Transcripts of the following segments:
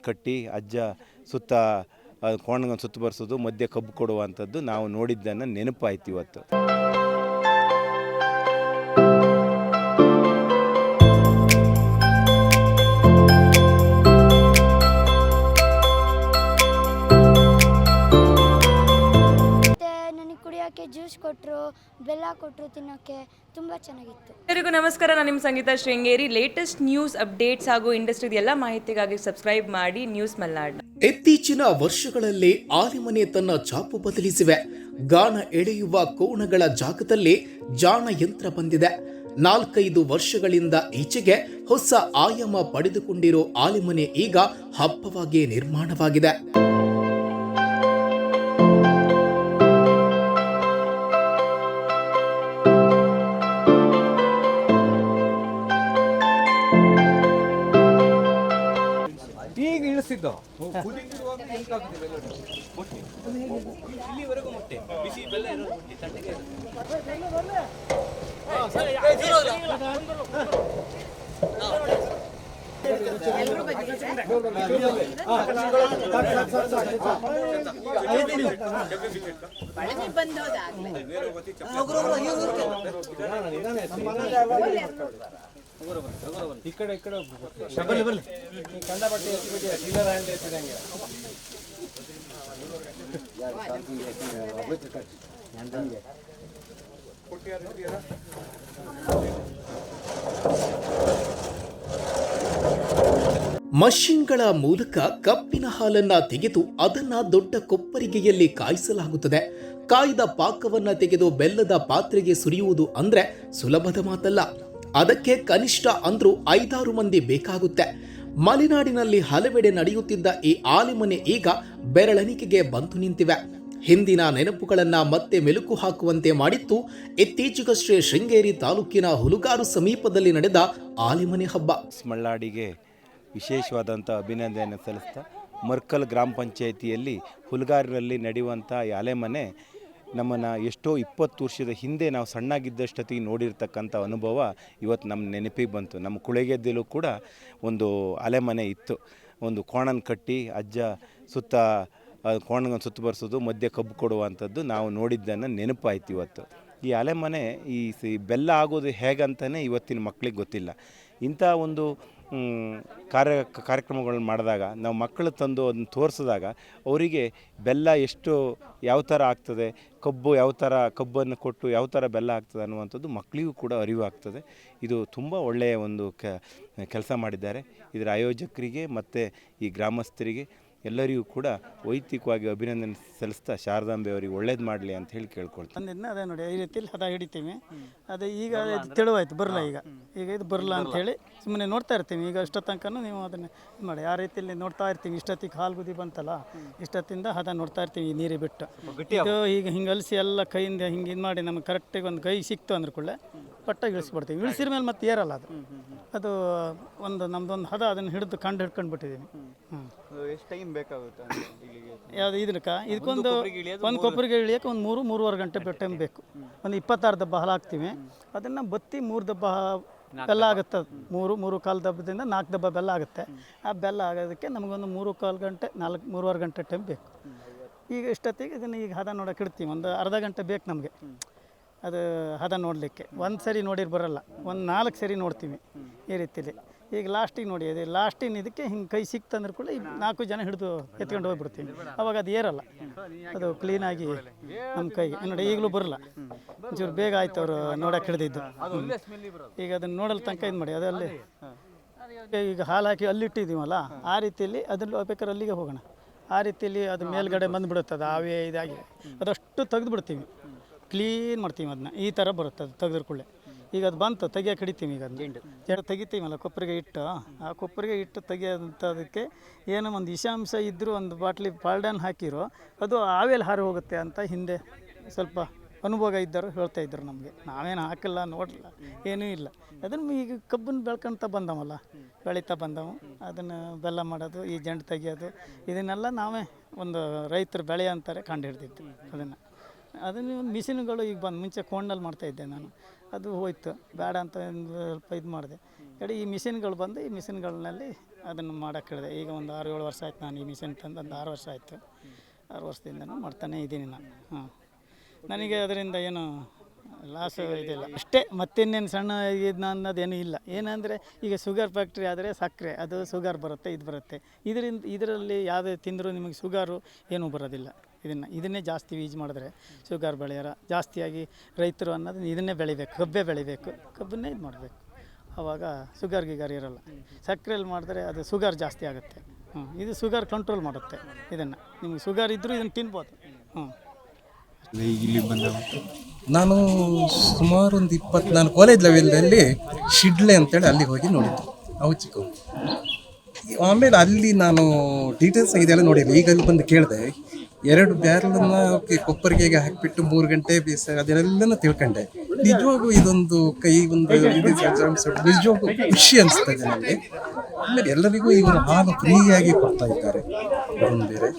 ಕೋಣನ ಕಟ್ಟಿ ಅಜ್ಜ ಸುತ್ತ ಕೋಣಗಳನ್ನು ಸುತ್ತ ಬರ್ಸೋದು ಮಧ್ಯೆ ಕಬ್ಬು ಕೊಡುವಂಥದ್ದು ನಾವು ನೋಡಿದ್ದನ್ನು ನೆನಪಾಯ್ತು ಇವತ್ತು. ಜ್ಯೂಸ್ ಕೊಟ್ಟರು ಬೆಲ್ಲ ಕೊಟ್ಟರು ತಿನ್ನೋಕ್ಕೆ ತುಂಬ ಚೆನ್ನಾಗಿತ್ತು. ಎಲ್ಲರಿಗೂ ನಮಸ್ಕಾರ ನಾನು ನಿಮ್ಮ Sangeetha Sringeri. Latest news updates ಹಾಗೂ ಇಂಡಸ್ಟ್ರಿದ ಎಲ್ಲ ಮಾಹಿತಿಗಾಗಿ ಸಬ್ಸ್ಕ್ರೈಬ್ ಮಾಡಿ ನ್ಯೂಸ್ ಮಲ್ನಾಡ್ ಇತ್ತೀಚಿನ ವರ್ಷಗಳಲ್ಲಿ ಆಲಿಮನೆ ತನ್ನ ಚಾಪು ಬದಲಿಸಿವೆ. ಗಾಣ ಎಳೆಯುವ ಕೋಣಗಳ ಜಾಗದಲ್ಲಿ ಜಾಣ ಯಂತ್ರ ಬಂದಿದೆ. ನಾಲ್ಕೈದು ವರ್ಷಗಳಿಂದ ಈಚೆಗೆ ಹೊಸ ಆಯಾಮ ಪಡೆದುಕೊಂಡಿರೋ ಆಲಿಮನೆ ಈಗ ಹಬ್ಬವಾಗಿ ನಿರ್ಮಾಣವಾಗಿದೆ. ಈಗ ಇಳಿಸಿದ್ದು. ಈ ಕಡೆ ಈ ಕಡೆ ಮಷಿನ್ಗಳ ಮೂಲಕ ಕಪ್ಪಿನ ಹಾಲನ್ನ ತೆಗೆದು ಅದನ್ನ ದೊಡ್ಡ ಕೊಪ್ಪರಿಗೆಯಲ್ಲಿ ಕಾಯಿಸಲಾಗುತ್ತದೆ. ಕಾಯ್ದ ಪಾಕವನ್ನ ತೆಗೆದು ಬೆಲ್ಲದ ಪಾತ್ರೆಗೆ ಸುರಿಯುವುದು ಅಂದ್ರೆ ಸುಲಭದ ಮಾತಲ್ಲ. ಅದಕ್ಕೆ ಕನಿಷ್ಠ ಅಂದ್ರೂ ಐದಾರು ಮಂದಿ ಬೇಕಾಗುತ್ತೆ. ಮಲೆನಾಡಿನಲ್ಲಿ ಹಲವೆಡೆ ನಡೆಯುತ್ತಿದ್ದ ಈ ಆಲಿಮನೆ ಈಗ ಬೆರಳೆಣಿಕೆಗೆ ಬಂದು ನಿಂತಿವೆ. ಹಿಂದಿನ ನೆನಪುಗಳನ್ನ ಮತ್ತೆ ಮೆಲುಕು ಹಾಕುವಂತೆ ಮಾಡಿತ್ತು ಇತ್ತೀಚೆಗಷ್ಟೇ ಶೃಂಗೇರಿ ತಾಲೂಕಿನ ಹುಲುಗಾರು ಸಮೀಪದಲ್ಲಿ ನಡೆದ ಆಲಿಮನೆ ಹಬ್ಬ. ಸ್ಮಳ್ಳಾಡಿಗೆ ವಿಶೇಷವಾದಂಥ ಅಭಿನಂದನೆ ಸಲ್ಲಿಸ್ತಾ ಮರ್ಕಲ್ ಗ್ರಾಮ ಪಂಚಾಯಿತಿಯಲ್ಲಿ ಹುಲ್ಗಾರಿನಲ್ಲಿ ನಡೆಯುವಂಥ ಈ ಅಲೆಮನೆ ನಮ್ಮನ್ನು ಎಷ್ಟೋ ಇಪ್ಪತ್ತು ವರ್ಷದ ಹಿಂದೆ ನಾವು ಸಣ್ಣಾಗಿದ್ದಷ್ಟೊತ್ತಿಗೆ ನೋಡಿರ್ತಕ್ಕಂಥ ಅನುಭವ ಇವತ್ತು ನಮ್ಮ ನೆನಪಿಗೆ ಬಂತು. ನಮ್ಮ ಕುಳೆಗೆದ್ದಲು ಕೂಡ ಒಂದು ಅಲೆಮನೆ ಇತ್ತು. ಒಂದು ಕೋಣನ ಕಟ್ಟಿ ಅಜ್ಜ ಸುತ್ತ ಕೋಣನ ಸುತ್ತ ಬರ್ಸೋದು, ಮಧ್ಯೆ ಕಬ್ಬು ಕೊಡುವಂಥದ್ದು ನಾವು ನೋಡಿದ್ದನ್ನು ನೆನಪಾಯ್ತು ಇವತ್ತು. ಈ ಅಲೆಮನೆ ಈ ಬೆಲ್ಲ ಆಗೋದು ಹೇಗಂತಲೇ ಇವತ್ತಿನ ಮಕ್ಕಳಿಗೆ ಗೊತ್ತಿಲ್ಲ. ಇಂಥ ಒಂದು ಕಾರ್ಯ, ಕಾರ್ಯಕ್ರಮಗಳನ್ನು ಮಾಡಿದಾಗ, ನಾವು ಮಕ್ಕಳು ತಂದು ಅದನ್ನ ತೋರಿಸಿದಾಗ, ಅವರಿಗೆ ಬೆಲ್ಲ ಎಷ್ಟು, ಯಾವ ಥರ ಆಗ್ತದೆ, ಕಬ್ಬು ಯಾವ ಥರ, ಕಬ್ಬನ್ನು ಕೊಟ್ಟು ಯಾವ ಥರ ಬೆಲ್ಲ ಆಗ್ತದೆ ಅನ್ನುವಂಥದ್ದು ಮಕ್ಕಳಿಗೂ ಕೂಡ ಅರಿವು ಆಗ್ತದೆ. ಇದು ತುಂಬ ಒಳ್ಳೆಯ ಒಂದು ಕೆಲಸ ಮಾಡಿದ್ದಾರೆ. ಇದರ ಆಯೋಜಕರಿಗೆ ಮತ್ತು ಈ ಗ್ರಾಮಸ್ಥರಿಗೆ ಎಲ್ಲರಿಗೂ ಕೂಡ ವೈಯಕ್ತಿಕವಾಗಿ ಅಭಿನಂದನೆ ಸಲ್ಲಿಸ್ತಾ ಶಾರದಾಂಬೆ ಅವರಿಗೆ ಒಳ್ಳೇದು ಮಾಡಲಿ ಅಂತ ಹೇಳಿ ಕೇಳ್ಕೊಳ್ತೀನಿ. ಬಂದಿದ್ನ ಅದೇ ನೋಡಿ ಈ ರೀತಿಲಿ ಹದ ಹಿಡಿತೀವಿ. ಅದು ಈಗ ಇದು ತೆಳುವಾಯ್ತು ಬರಲ್ಲ ಈಗ. ಈಗ ಇದು ಬರಲ್ಲ ಅಂತ ಹೇಳಿ ಸುಮ್ಮನೆ ನೋಡ್ತಾ ಇರ್ತೀವಿ. ಈಗ ತನಕನೂ ನೀವು ಅದನ್ನ ಇದು ಮಾಡಿ. ಆ ರೀತಿಯಲ್ಲಿ ನೋಡ್ತಾ ಇರ್ತೀವಿ. ಇಷ್ಟೊತ್ತಿಗೆ ಹಾಲು ಗುದಿ ಬಂತಲ್ಲ ಇಷ್ಟೊತ್ತಿಂದ ಹದ ನೋಡ್ತಾ ಇರ್ತೀವಿ ಈ ನೀರಿಗೆ ಬಿಟ್ಟು. ಇದು ಈಗ ಹಿಂಗೆ ಅಲಸಿ ಎಲ್ಲ ಕೈಯಿಂದ ಹಿಂಗೆ ಇದು ಮಾಡಿ ನಮಗೆ ಕರೆಕ್ಟಾಗಿ ಒಂದು ಕೈ ಸಿಕ್ತು ಅಂದ್ರೆ ಕೂಡಲೇ ಪಟ್ಟಾಗಿ ಇಳಿಸ್ಬಿಡ್ತೀವಿ. ಇಳಿಸಿದ ಮೇಲೆ ಮತ್ತೆ ಏರಲ್ಲ ಅದು. ಅದು ಒಂದು ನಮ್ದೊಂದು ಹದ ಅದನ್ನು ಹಿಡಿದು ಕಂಡು ಹಿಡ್ಕೊಂಡು ಬಿಟ್ಟಿದ್ದೀವಿ ಹ್ಞೂ ಎಷ್ಟು ಟೈಮ್ ಬೇಕಾಗುತ್ತೆ ಇಲ್ಲಿಗೆ? ಯಾವ್ದು ಇದಕ್ಕ ಇದಕ್ಕೊಂದು ಒಂದು ಕೊಬ್ಬರಿಗೆ ಇಳಿಯಕ್ಕೆ ಒಂದು ಮೂರು ಮೂರುವರೆ ಗಂಟೆ ಟೈಮ್ ಬೇಕು. ಒಂದು ಇಪ್ಪತ್ತಾರು ದಬ್ಬ ಹಾಲು ಹಾಕ್ತೀವಿ. ಅದನ್ನು ಬತ್ತಿ ಮೂರು ದಬ್ಬ ಬೆಲ್ಲ ಆಗುತ್ತೆ ಅದು. ಮೂರು ಮೂರು ಕಾಲು ದಬ್ಬದಿಂದ ನಾಲ್ಕು ದಬ್ಬ ಬೆಲ್ಲ ಆಗುತ್ತೆ. ಆ ಬೆಲ್ಲ ಆಗೋದಕ್ಕೆ ನಮಗೊಂದು ಮೂರು ಕಾಲು ಗಂಟೆ ನಾಲ್ಕು ಮೂರುವರೆ ಗಂಟೆ ಟೈಮ್ ಬೇಕು. ಈಗ ಇಷ್ಟೊತ್ತಿಗೆ ಇದನ್ನು ಈಗ ಹದ ನೋಡಕ್ಕೆ ಇಡ್ತೀವಿ. ಒಂದು ಅರ್ಧ ಗಂಟೆ ಬೇಕು ನಮಗೆ. ಅದು ಹದ ನೋಡಲಿಕ್ಕೆ. ಒಂದು ಸರಿ ನೋಡಿರ್ ಬರಲ್ಲ. ಒಂದು ನಾಲ್ಕು ಸರಿ ನೋಡ್ತೀವಿ ಈ ರೀತಿಲಿ. ಈಗ ಲಾಸ್ಟಿಗೆ ನೋಡಿ, ಅದೇ ಲಾಸ್ಟಿನ ಇದಕ್ಕೆ ಹಿಂಗೆ ಕೈ ಸಿಕ್ತಂದ್ರೆ ಕೂಡ ಈ ನಾಲ್ಕು ಜನ ಹಿಡಿದು ಎತ್ಕೊಂಡು ಹೋಗ್ಬಿಡ್ತೀನಿ. ಅವಾಗ ಅದು ಏರಲ್ಲ. ಅದು ಕ್ಲೀನಾಗಿ ನಮ್ಮ ಕೈಗೆ. ನೋಡಿ, ಈಗಲೂ ಬರಲ್ಲ. ಒಂಚೂರು ಬೇಗ ಆಯ್ತು ಅವರು ನೋಡಕ್ಕೆ ಹಿಡಿದಿದ್ದು. ಈಗ ಅದನ್ನು ನೋಡಲ್ ತನಕ ಇದು ಮಾಡಿ, ಅದರಲ್ಲಿ ಈಗ ಹಾಲು ಹಾಕಿ ಅಲ್ಲಿಟ್ಟಿದ್ದೀವಲ್ಲ ಆ ರೀತಿಯಲ್ಲಿ ಅದನ್ನು ಬೇಕಾದ್ರೆ ಅಲ್ಲಿಗೆ ಹೋಗೋಣ. ಆ ರೀತಿಯಲ್ಲಿ ಅದು ಮೇಲ್ಗಡೆ ಬಂದುಬಿಡುತ್ತೆ ಅದು ಆವೇ ಇದಾಗಿ. ಅದಷ್ಟು ತೆಗೆದು ಬಿಡ್ತೀವಿ ಕ್ಲೀನ್ ಮಾಡ್ತೀವಿ ಅದನ್ನ. ಈ ಥರ ಬರುತ್ತೆ ಅದು ತೆಗೆದ್ರ ಕೂಡಲೇ. ಈಗ ಅದು ಬಂತು ತೆಗಿಯಕ್ಕೆ ಹಿಡಿತೀವಿ ಈಗ ಜಂಡು ತೆಗಿತೀವಲ್ಲ ಕೊಪ್ಪರಿಗೆ ಇಟ್ಟು ಆ ಕೊಪ್ಪರಿಗೆ ಇಟ್ಟು ತೆಗಿಯೋಂಥದಕ್ಕೆ ಏನೋ ಒಂದು ವಿಷಾಂಶ ಇದ್ದರೂ ಒಂದು ಬಾಟ್ಲಿ ಪಾಲ್ಡನ್ ಹಾಕಿರೋ ಅದು ಆವೇಲಿ ಹಾರಿ ಹೋಗುತ್ತೆ ಅಂತ ಹಿಂದೆ ಸ್ವಲ್ಪ ಅನುಭವ ಇದ್ದರು ಹೇಳ್ತಾ ಇದ್ದರು ನಮಗೆ. ನಾವೇನು ಹಾಕಿಲ್ಲ ನೋಡಲಿಲ್ಲ ಏನೂ ಇಲ್ಲ. ಅದನ್ನು ಈಗ ಕಬ್ಬನ್ನು ಬೆಳ್ಕೊಂತ ಬಂದವಲ್ಲ ಬೆಳೀತಾ ಬಂದವು. ಅದನ್ನು ಬೆಲ್ಲ ಮಾಡೋದು ಈ ಜಂಡು ತೆಗಿಯೋದು ಇದನ್ನೆಲ್ಲ ನಾವೇ ಒಂದು ರೈತರು ಬೆಳೆ ಅಂತಾರೆ ಕಂಡು ಹಿಡ್ದಿದ್ದು ಅದನ್ನು. ಅದನ್ನು ಮಿಷಿನ್ಗಳು ಈಗ ಬಂದು ಮುಂಚೆ ಕೊಂಡಲ್ಲಿ ಮಾಡ್ತಾಯಿದ್ದೆ ನಾನು. ಅದು ಹೋಯ್ತು. ಬೇಡ ಅಂತ ಸ್ವಲ್ಪ ಇದು ಮಾಡಿದೆ. ಕಡೆ ಈ ಮಿಷಿನ್ಗಳು ಬಂದು ಈ ಮಿಷಿನ್ಗಳಲ್ಲಿ ಅದನ್ನು ಮಾಡೋಕ್ಕೆ ಹೇಳಿದೆ. ಈಗ ಒಂದು ಆರು ಏಳು ವರ್ಷ ಆಯ್ತು ನಾನು ಈ ಮಿಷಿನ್ ತಂದು, ಒಂದು ಆರು ವರ್ಷ ಆಯಿತು. ಆರು ವರ್ಷದಿಂದನೂ ಮಾಡ್ತಾನೇ ಇದ್ದೀನಿ ನಾನು. ಹಾಂ ನನಗೆ ಅದರಿಂದ ಏನು ಲಾಸ್ ಇದಿಲ್ಲ. ಅಷ್ಟೇ, ಮತ್ತಿನ್ನೇನು ಸಣ್ಣ ಇದನ್ನ ಅನ್ನೋದೇನು ಇಲ್ಲ. ಏನಂದರೆ, ಈಗ ಶುಗರ್ ಫ್ಯಾಕ್ಟ್ರಿ ಆದರೆ ಸಕ್ಕರೆ, ಅದು ಶುಗರ್ ಬರುತ್ತೆ, ಇದು ಬರುತ್ತೆ. ಇದರಿಂದ, ಇದರಲ್ಲಿ ಯಾವುದೇ ತಿಂದರೂ ನಿಮಗೆ ಶುಗರು ಏನೂ ಬರೋದಿಲ್ಲ. ಇದನ್ನು, ಇದನ್ನೇ ಜಾಸ್ತಿ ಯೂಸ್ ಮಾಡಿದ್ರೆ ಶುಗರ್ ಬೆಳೆಯೋರ, ಜಾಸ್ತಿಯಾಗಿ ರೈತರು ಅನ್ನೋದನ್ನ ಇದನ್ನೇ ಬೆಳಿಬೇಕು, ಕಬ್ಬೇ ಬೆಳಿಬೇಕು, ಕಬ್ಬನ್ನೇ ಇದು ಮಾಡಬೇಕು. ಆವಾಗ ಶುಗರ್ ಗಿಗರ್ ಇರೋಲ್ಲ. ಸಕ್ಕರೆಯಲ್ಲಿ ಮಾಡಿದ್ರೆ ಅದು ಶುಗರ್ ಜಾಸ್ತಿ ಆಗುತ್ತೆ. ಹ್ಞೂ ಇದು ಶುಗರ್ ಕಂಟ್ರೋಲ್ ಮಾಡುತ್ತೆ ಇದನ್ನು. ನಿಮಗೆ ಶುಗರ್ ಇದ್ದರೂ ಇದನ್ನು ತಿನ್ಬೋದು. ಹ್ಞೂ ಇಲ್ಲಿ ಬಂದ ನಾನು ಸುಮಾರು ಒಂದು ಇಪ್ಪತ್ತು ಕಾಲೇಜ್ ಲೆವೆಲ್ನಲ್ಲಿ ಶಿಡ್ಲೆ ಅಂತೇಳಿ ಅಲ್ಲಿಗೆ ಹೋಗಿ ನೋಡಿದ್ದು, ಅವು ಆಮೇಲೆ ಅಲ್ಲಿ ನಾನು ಡೀಟೇಲ್ಸ್ ಇದೆಲ್ಲ ನೋಡಿಲ್ಲ. ಈಗ ಅಲ್ಲಿ ಬಂದು ಕೇಳಿದೆ ಎರಡು ಬ್ಯಾರಲನ್ನ ಕೊಪ್ಪರಿಗೆಗೆ ಹಾಕಿಬಿಟ್ಟು ಮೂರು ಗಂಟೆ ಬೇಸ ಅದೆಲ್ಲನೂ ತಿಳ್ಕೊಂಡೆ. ನಿಜವಾಗೂ ಇದೊಂದು ಕೈ, ಒಂದು ನಿಜವಾಗೂ ಖುಷಿ ಅನಿಸ್ತದೆ ನನಗೆ. ಆಮೇಲೆ ಎಲ್ಲರಿಗೂ ಇವರು ಹಾಲು ಫ್ರೀಯಾಗಿ ಕೊಡ್ತಾ ಇದ್ದಾರೆ. ಒಂದು ಬೇರೆ.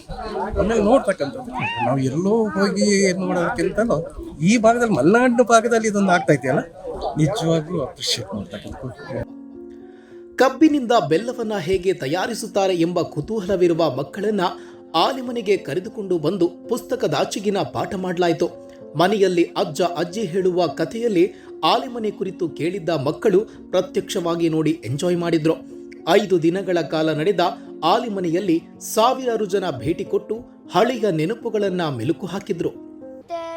ಆಮೇಲೆ ನೋಡ್ತಕ್ಕಂಥದ್ದು, ನಾವು ಎಲ್ಲೋ ಹೋಗಿ ನೋಡೋದಕ್ಕಿಂತಲೂ ಈ ಭಾಗದಲ್ಲಿ ಮಲೆನಾಡು ಭಾಗದಲ್ಲಿ ಇದೊಂದು ಆಗ್ತಾ ಇದೆಯಲ್ಲ, ನಿಜವಾಗ್ಲೂ ಅಪ್ರಿಷಿಯೇಟ್ ಮಾಡ್ತಕ್ಕಂಥ ಕಬ್ಬಿನಿಂದ ಬೆಲ್ಲವನ್ನು ಹೇಗೆ ತಯಾರಿಸುತ್ತಾರೆ ಎಂಬ ಕುತೂಹಲವಿರುವ ಮಕ್ಕಳನ್ನ ಆಲಿಮನೆಗೆ ಕರೆದುಕೊಂಡು ಬಂದು ಪುಸ್ತಕದಾಚಿಗಿನ ಪಾಠ ಮಾಡಲಾಯಿತು. ಮನೆಯಲ್ಲಿ ಅಜ್ಜ ಅಜ್ಜಿ ಹೇಳುವ ಕಥೆಯಲ್ಲಿ ಆಲಿಮನೆ ಕುರಿತು ಕೇಳಿದ್ದ ಮಕ್ಕಳು ಪ್ರತ್ಯಕ್ಷವಾಗಿ ನೋಡಿ ಎಂಜಾಯ್ ಮಾಡಿದ್ರು. ಐದು ದಿನಗಳ ಕಾಲ ನಡೆದ ಆಲಿಮನೆಯಲ್ಲಿ ಸಾವಿರಾರು ಜನ ಭೇಟಿ ಕೊಟ್ಟು ಹಳೆಯ ನೆನಪುಗಳನ್ನ ಮೆಲುಕು ಹಾಕಿದ್ರು.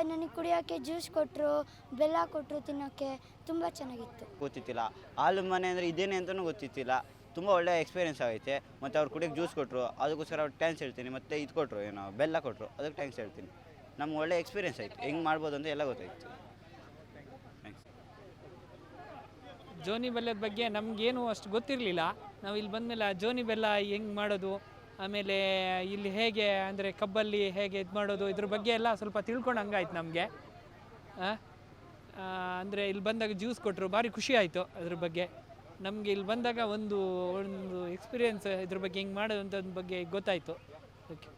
ನನಗೆ ಕುಡಿಯೋಕ್ಕೆ ಜ್ಯೂಸ್ ಕೊಟ್ಟರು ಬೆಲ್ಲ ಕೊಟ್ಟರು ತಿನ್ನೋಕ್ಕೆ ತುಂಬ ಚೆನ್ನಾಗಿತ್ತು. ಗೊತ್ತಿತ್ತಿಲ್ಲ. ಆಲು ಮನೆ ಅಂದರೆ ಇದೇನೆ ಅಂತಲೂ ಗೊತ್ತಿತ್ತಿಲ್ಲ. ತುಂಬ ಒಳ್ಳೆಯ ಎಕ್ಸ್ಪೀರಿಯೆನ್ಸ್ ಆಗೈತೆ. ಮತ್ತು ಅವ್ರು ಕುಡಿಯೋಕ್ಕೆ ಜ್ಯೂಸ್ ಕೊಟ್ಟರು ಅದಕ್ಕೋಸ್ಕರ ಅವ್ರು ಟ್ಯಾಂಕ್ಸ್ ಹೇಳ್ತೀನಿ. ಮತ್ತು ಇದು ಕೊಟ್ಟರು ಏನೋ ಬೆಲ್ಲ ಕೊಟ್ಟರು ಅದಕ್ಕೆ ಟ್ಯಾಂಕ್ಸ್ ಹೇಳ್ತೀನಿ. ನಮ್ಗೆ ಒಳ್ಳೆ ಎಕ್ಸ್ಪೀರಿಯೆನ್ಸ್ ಆಯಿತು. ಹೆಂಗೆ ಮಾಡ್ಬೋದು ಅಂತ ಎಲ್ಲ ಗೊತ್ತಾಯಿತು. ಜೋನಿ ಬೆಲ್ಲದ ಬಗ್ಗೆ ನಮಗೇನು ಅಷ್ಟು ಗೊತ್ತಿರಲಿಲ್ಲ. ನಾವು ಇಲ್ಲಿ ಬಂದಮೇಲೆ ಆ ಜೋನಿ ಬೆಲ್ಲ ಹೆಂಗೆ ಮಾಡೋದು, ಆಮೇಲೆ ಇಲ್ಲಿ ಹೇಗೆ, ಅಂದರೆ ಕಬ್ಬಲ್ಲಿ ಹೇಗೆ ಇದು ಮಾಡೋದು, ಇದ್ರ ಬಗ್ಗೆ ಎಲ್ಲ ಸ್ವಲ್ಪ ತಿಳ್ಕೊಂಡು ಹಂಗಾಯ್ತು ನಮಗೆ ಅಂದರೆ ಇಲ್ಲಿ ಬಂದಾಗ ಜ್ಯೂಸ್ ಕೊಟ್ಟರು ಭಾರಿ ಖುಷಿ ಆಯಿತು ಅದ್ರ ಬಗ್ಗೆ. ನಮಗೆ ಇಲ್ಲಿ ಬಂದಾಗ ಒಂದು ಒಂದು ಎಕ್ಸ್ಪೀರಿಯೆನ್ಸ್ ಇದ್ರ ಬಗ್ಗೆ ಹಿಂಗೆ ಮಾಡೋದು ಅಂತ ಬಗ್ಗೆ ಗೊತ್ತಾಯಿತು. ಓಕೆ